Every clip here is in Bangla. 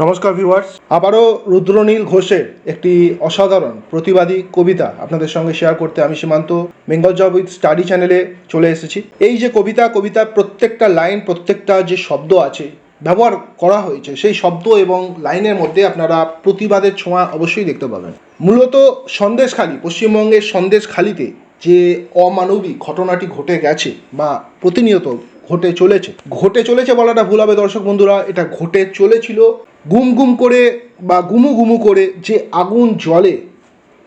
নমস্কার ভিউয়ার্স আবারও রুদ্রনীল ঘোষের একটি অসাধারণ প্রতিবাদী কবিতা আপনাদের সঙ্গে শেয়ার করতে আমি সীমান্ত বেঙ্গল জব উইথ স্টাডি চ্যানেলে চলে এসেছি। এই যে কবিতা, কবিতার প্রত্যেকটা লাইন প্রত্যেকটা যে শব্দ আছে, ব্যবহার করা হয়েছে, সেই শব্দ এবং লাইনের মধ্যে আপনারা প্রতিবাদের ছোঁয়া অবশ্যই দেখতে পাবেন। মূলত সন্দেশখালী, পশ্চিমবঙ্গের সন্দেশখালীতে যে অমানবিক ঘটনাটি ঘটে গেছে বা প্রতিনিয়ত ঘটে চলেছে ঘটে চলেছে বলাটা ভুল হবে দর্শক বন্ধুরা, এটা ঘটে চলেছিল গুম গুম করে বা গুমু গুমু করে যে আগুন জ্বলে,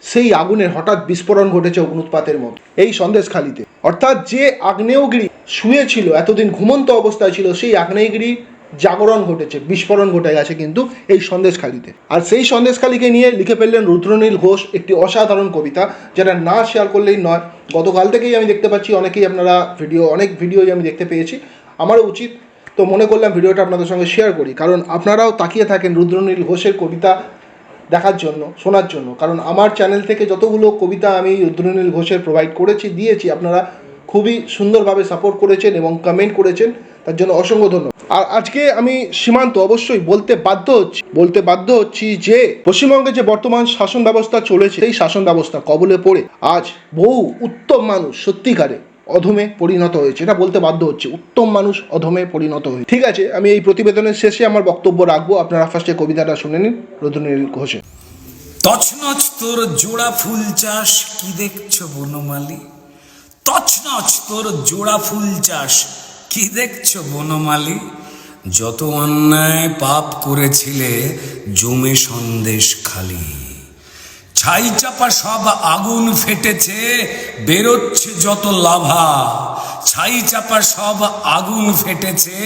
সেই আগুনের হঠাৎ বিস্ফোরণ ঘটেছে অগ্নুৎপাতের মতো এই সন্দেশখালিতে। অর্থাৎ যে আগ্নেয়গিরি শুয়েছিল, এতদিন ঘুমন্ত অবস্থায় ছিল, সেই আগ্নেয়গিরি জাগরণ ঘটেছে, বিস্ফোরণ ঘটে গেছে কিন্তু এই সন্দেশখালিতে। আর সেই সন্দেশখালিকে নিয়ে লিখে ফেললেন রুদ্রনীল ঘোষ, একটি অসাধারণ কবিতা, যেটা না শেয়ার করলেই নয়। গতকাল থেকেই আমি দেখতে পাচ্ছি, অনেকেই আপনারা ভিডিও অনেক ভিডিওই আমি দেখতে পেয়েছি। আমারও উচিত তো মনে করলাম ভিডিওটা আপনাদের সঙ্গে শেয়ার করি। কারণ আপনারাও তাকিয়ে থাকেন রুদ্রনীল ঘোষের কবিতা দেখার জন্য, শোনার জন্য। কারণ আমার চ্যানেল থেকে যতগুলো কবিতা আমি রুদ্রনীল ঘোষের প্রোভাইড করেছি, দিয়েছি, আপনারা খুবই সুন্দরভাবে সাপোর্ট করেছেন এবং কমেন্ট করেছেন। তার জন্য অসংখ্য ধন্যবাদ। আর আজকে আমি সীমান্ত অবশ্যই বলতে বাধ্য হচ্ছি, বলতে বাধ্য হচ্ছি যে পশ্চিমবঙ্গে যে বর্তমান শাসন ব্যবস্থা চলেছে, সেই শাসন ব্যবস্থা কবলে পড়ে। আজ বহু উত্তম মানুষ সত্যিকারে অধমে পরিণত হয়েছে, এটা বলতে বাধ্য হচ্ছে। উত্তম মানুষ অধমে পরিণত হয়েছে। ঠিক আছে, আমি এই প্রতিবেদনের শেষে আমার বক্তব্য রাখব, আপনারা ফার্স্টে কবিতাটা শুনে নিন রুদ্রনীল ঘোষের। তছনছ তোর জোড়া ফুল চাষ, কি দেখছ বনমালী? তছনছ তোর জোড়া ফুল চাষ, কি দেখছ বনমালী? যত অন্যায় পাপ করেছিলে, জমে সন্দেশ খালি। ছাই চাপা সব আগুন ফেটেছে, বেরোচ্ছে যত লাভা। ছাই চাপা সব আগুন ফেটেছে,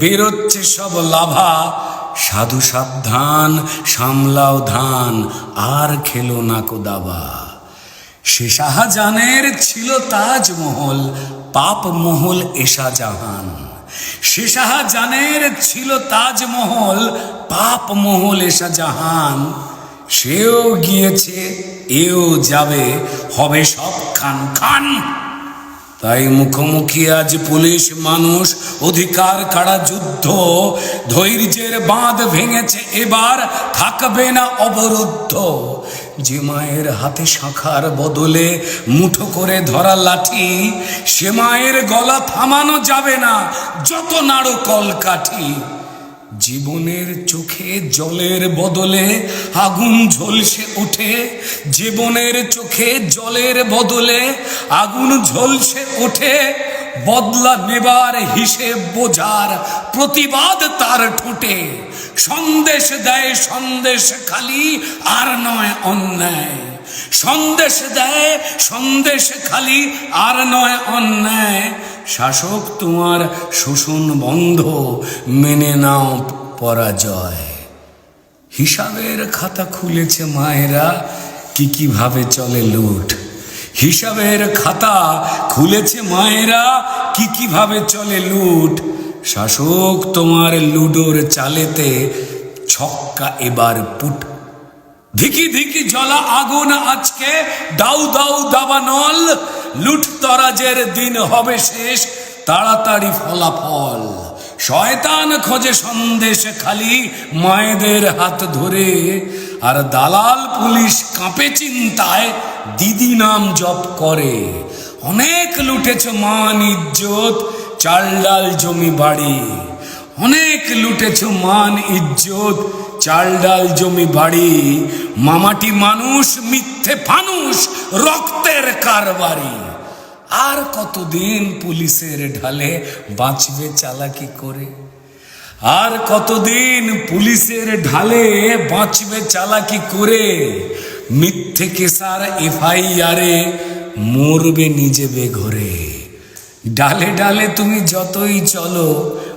বেরোচ্ছে সব লাভা। সাধু সাবধান, সামলাও ধান, আর খেলো না কোদাবা সে শাহজাহানের ছিল তাজমহল, পাপ মহল এশা জাহান। সে শাহজাহানের ছিল তাজমহল, পাপ মহল এশা জাহান। সেও গিয়েছে, এও যাবে, হবে সব খান খান। তাই মুখোমুখি আজ পুলিশ মানুষ, অধিকার কাড়া যুদ্ধ। ধৈর্যের বাঁধ ভেঙেছে এবার, থাকবে না অবরুদ্ধ। যে মায়ের হাতে শাখার বদলে মুঠো করে ধরা লাঠি, সে মায়ের গলা থামানো যাবে না, যত নাড়ো কল কাঠি জীবনের চোখে জলের বদলে আগুন ঝলসে ওঠে। জীবনের চোখে জলের বদলে আগুন ঝলসে ওঠে। বদলা নেবার হিসেব বোঝার প্রতিবাদ তার ঠোঁটে। সন্দেশ দেয়, সন্দেশ খালি, আর নয় অন্যায়। সন্দেশ দেয়, সন্দেশ খালি, আর নয় অন্যায়। শাসক তোমার শোষণ বন্ধ, মেনে নাও পরাজয়। হিসাবের খাতা খুলেছে মায়েরা কি কীভাবে চলে লুট। হিসাবের খাতা খুলেছে মায়েরা কি কীভাবে চলে লুট। শাসক তোমার লুডোর চালেতে ছক্কা এবার পুট। ধিকি ধিকি জ্বলা আগুন আজকে, দাউ দাউ দাবানল লুট তরাজের দিন হবে শেষ, তাড়াতাড়ি ফলাফল। শয়তান খোঁজে সন্দেশ খালি, মায়েদের হাত ধরে। আর দালাল পুলিশ কাঁপে চিন্তায়, দিদি নাম জপ করে। অনেক লুটেছ মান ইজ্জত চাল ডাল জমি বাড়ি। অনেক লুটেছ মান ইজ্জত চাল ডাল জমি বাড়ি, মামাটি মানুষ, মিথ্যে ফানুষ, রক্তের কারবারি। আর কতদিন পুলিশের ঢালে বাঁচবে চালাকি করে? আর কতদিন পুলিশের ঢালে বাঁচবে চালাকি করে? মিথ্যে কেসার এফআইআরে মরবে নিজে বেঘরে ডালে ডালে তুমি যতই চলো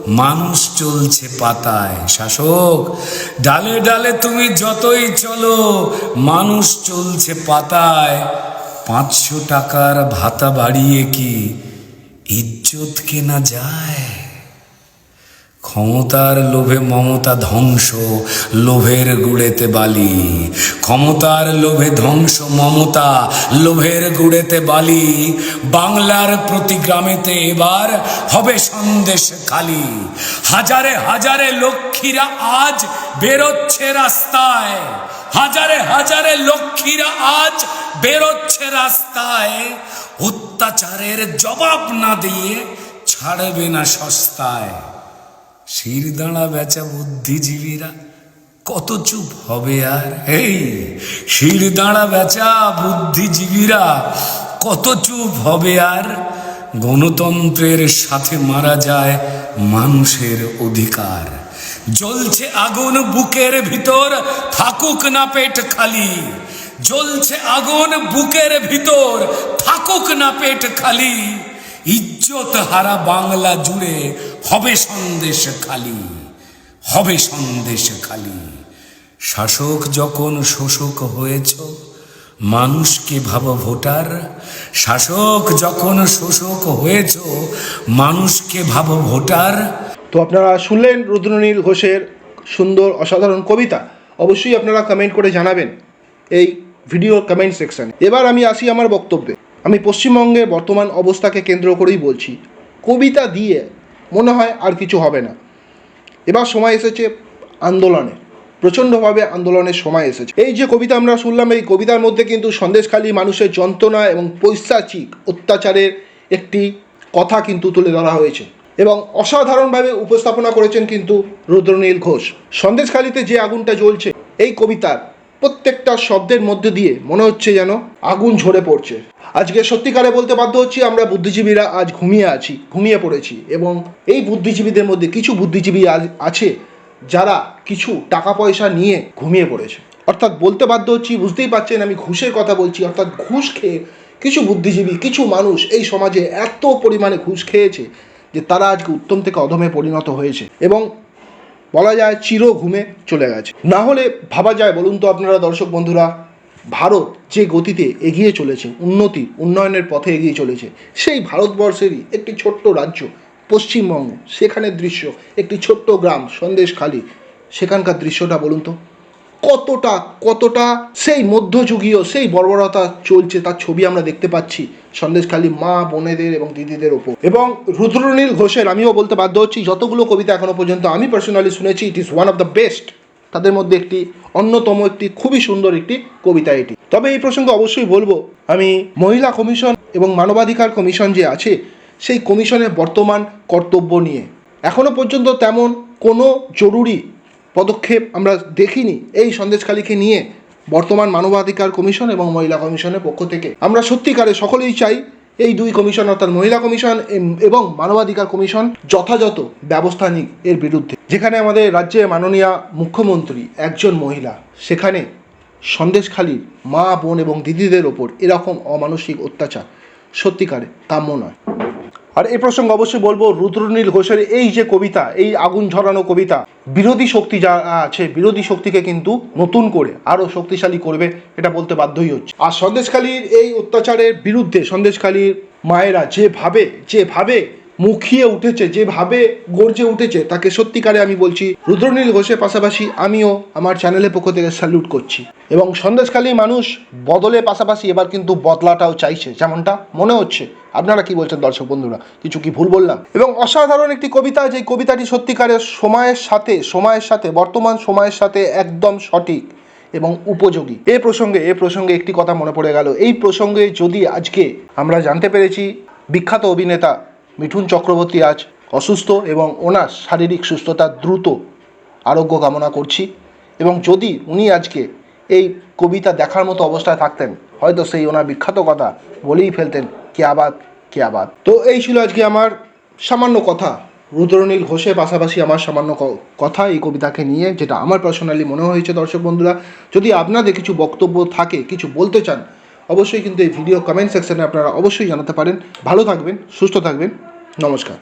মানুষ চলছে পাতায়। শাসক, ডালে ডালে তুমি যতই চলো, মানুষ চলছে পাতায়। পাঁচশো টাকার ভাতা বাড়িয়ে কি ইজ্জত কেনা যায়? ক্ষমতার লোভে মমতা ধ্বংস, লোভের গুড়েতে বালি। ক্ষমতার লোভে ধ্বংস, মমতা লোভের গুড়েতে বালি। বাংলার প্রতি গ্রামেতে এবার হবে সন্দেশ খালি। হাজারে হাজারে লক্ষ্মীরা আজ বেরোচ্ছে রাস্তায়। হাজারে হাজারে লক্ষ্মীরা আজ বেরোচ্ছে রাস্তায়। অত্যাচারের জবাব না দিয়ে ছাড়বে না সস্তায়। শির দাঁড়া বেচা বুদ্ধিজীবীরা, কত চুপ হবে আর? এই শির দাঁড়া বেচা বুদ্ধিজীবীরা, কত চুপ হবে আর? গণতন্ত্রের সাথে মারা যায় মানুষের অধিকার। জ্বলছে আগুন বুকের ভিতর, থাকুক না পেট খালি। জ্বলছে আগুন বুকের ভিতর, থাকুক না পেট খালি। ইজ্জত হারা বাংলা জুড়ে হবে সন্দেশ খালি, হবে সন্দেশ খালি। শাসক যখন শোষক হয়েছ, মানুষকে ভাব ভোটার। শাসক যখন শোষক হয়েছ, মানুষকে ভাব ভোটার। তো আপনারা শুনলেন রুদ্রনীল ঘোষের সুন্দর, অসাধারণ কবিতা। অবশ্যই আপনারা কমেন্ট করে জানাবেন এই ভিডিও কমেন্ট সেকশানে এবার আমি আসি আমার বক্তব্যে। আমি পশ্চিমবঙ্গের বর্তমান অবস্থাকে কেন্দ্র করেই বলছি। কবিতা দিয়ে মনে হয় আর কিছু হবে না। এবার সময় এসেছে আন্দোলনে। প্রচণ্ডভাবে আন্দোলনের সময় এসেছে। এই যে কবিতা আমরা শুনলাম, এই কবিতার মধ্যে কিন্তু সন্দেশখালী মানুষের যন্ত্রণা এবং পৈশাচিক অত্যাচারের একটি কথা কিন্তু তুলে ধরা হয়েছে এবং অসাধারণভাবে উপস্থাপনা করেছেন কিন্তু রুদ্রনীল ঘোষ। সন্দেশখালীতে যে আগুনটা জ্বলছে, এই কবিতার প্রত্যেকটা শব্দের মধ্যে দিয়ে মনে হচ্ছে যেন আগুন ঝরে পড়ছে। আজকে সত্যিকারে বলতে বাধ্য হচ্ছি আমরা বুদ্ধিজীবীরা আজ ঘুমিয়ে আছি, ঘুমিয়ে পড়েছি এবং এই বুদ্ধিজীবীদের মধ্যে কিছু বুদ্ধিজীবী আছে যারা কিছু টাকা পয়সা নিয়ে ঘুমিয়ে পড়েছে। অর্থাৎ বলতে বাধ্য হচ্ছি, বুঝতেই পারছেন আমি ঘুষের কথা বলছি, অর্থাৎ ঘুষ খেয়ে কিছু বুদ্ধিজীবী, কিছু মানুষ এই সমাজে এত পরিমাণে ঘুষ খেয়েছে যে তারা আজকে উত্তম থেকে অধমে পরিণত হয়েছে। এবং বলা যায় চির ঘুমে চলে গেছে। না হলে ভাবা যায় বলুন তো আপনারা দর্শক বন্ধুরা, ভারত যে গতিতে এগিয়ে চলেছে, উন্নতি, উন্নয়নের পথে এগিয়ে চলেছে, সেই ভারতবর্ষেরই একটি ছোট্ট রাজ্য, পশ্চিমবঙ্গ। সেখানের দৃশ্য, একটি ছোট্ট গ্রাম সন্দেশখালী সেখানকার দৃশ্যটা বলুন তো। কতটা কতটা সেই মধ্যযুগীয়, সেই বর্বরতা চলছে তার ছবি আমরা দেখতে পাচ্ছি সন্দেশখালী মা, বোনেদের এবং দিদিদের ওপর। এবং রুদ্রনীল ঘোষের, আমিও বলতে বাধ্য হচ্ছি, যতগুলো কবিতা এখনও পর্যন্ত আমি পার্সোনালি শুনেছি it is one of the best তাদের মধ্যে একটি অন্যতম, একটি খুবই সুন্দর একটি কবিতা এটি। তবে এই প্রসঙ্গে অবশ্যই বলব, আমি মহিলা কমিশন এবং মানবাধিকার কমিশন যে আছে, সেই কমিশনের বর্তমান কর্তব্য নিয়ে। এখনও পর্যন্ত তেমন কোনো জরুরি পদক্ষেপ আমরা দেখিনি এই সন্দেশখালীকে নিয়ে বর্তমান মানবাধিকার কমিশন এবং মহিলা কমিশনের পক্ষ থেকে। আমরা সত্যিকারে সকলেই চাই এই দুই কমিশন, অর্থাৎ মহিলা কমিশন এবং মানবাধিকার কমিশন যথাযথ ব্যবস্থা নিক এর বিরুদ্ধে। যেখানে আমাদের রাজ্যে মাননীয় মুখ্যমন্ত্রী একজন মহিলা, সেখানে সন্দেশখালীর মা, বোন এবং দিদিদের ওপর এরকম অমানসিক অত্যাচার সত্যিকারে কাম্য নয়। আর এই প্রসঙ্গে অবশ্যই বলব রুদ্রনীল ঘোষের এই যে কবিতা, এই আগুন ঝরানো কবিতা, বিরোধী শক্তি যা আছে, বিরোধী শক্তিকে কিন্তু নতুন করে আরও শক্তিশালী করবে এটা বলতে বাধ্যই হচ্ছে। আর সন্দেশখালীর এই অত্যাচারের বিরুদ্ধে, সন্দেশখালীর মায়েরা যেভাবে যেভাবে মুখিয়ে উঠেছে, যেভাবে গর্জে উঠেছে, তাকে সত্যিকারে আমি বলছি রুদ্রনীল ঘোষের পাশাপাশি আমিও আমার চ্যানেলের পক্ষ থেকে স্যালুট করছি। এবং সন্দেশকালী মানুষ বদলের পাশাপাশি এবার কিন্তু বদলাটাও চাইছে, যেমনটা মনে হচ্ছে। আপনারা কি বলছেন দর্শক বন্ধুরা? কিছু কি ভুল বললাম? এবং অসাধারণ একটি কবিতা যে কবিতাটি সত্যিকারের সময়ের সাথে সময়ের সাথে, বর্তমান সময়ের সাথে একদম সঠিক এবং উপযোগী। এ প্রসঙ্গে এ প্রসঙ্গে একটি কথা মনে পড়ে গেল। এই প্রসঙ্গে যদি আজকে আমরা জানতে পেরেছি বিখ্যাত অভিনেতা মিঠুন চক্রবর্তী আজ অসুস্থ এবং ওনার শারীরিক সুস্থতা দ্রুত আরোগ্য কামনা করছি। এবং যদি উনি আজকে এই কবিতা দেখার মতো অবস্থায় থাকতেন, হয়তো সেই ওনার বিখ্যাত কথা বলেই ফেলতেন, কে আবাদ কে আবাদ? তো এই ছিল আজকে আমার সামান্য কথা। রুদ্রনীল ঘোষের পাশাপাশি আমার সামান্য কথা এই কবিতাকে নিয়ে, যেটা আমার পার্সোনালি মনে হয়েছে, দর্শক বন্ধুরা। যদি আপনাদের কিছু বক্তব্য থাকে, কিছু বলতে চান, অবশ্যই কিন্তু এই ভিডিও কমেন্ট সেকশনে আপনারা অবশ্যই জানাতে পারেন। ভালো থাকবেন, সুস্থ থাকবেন। নমস্কার।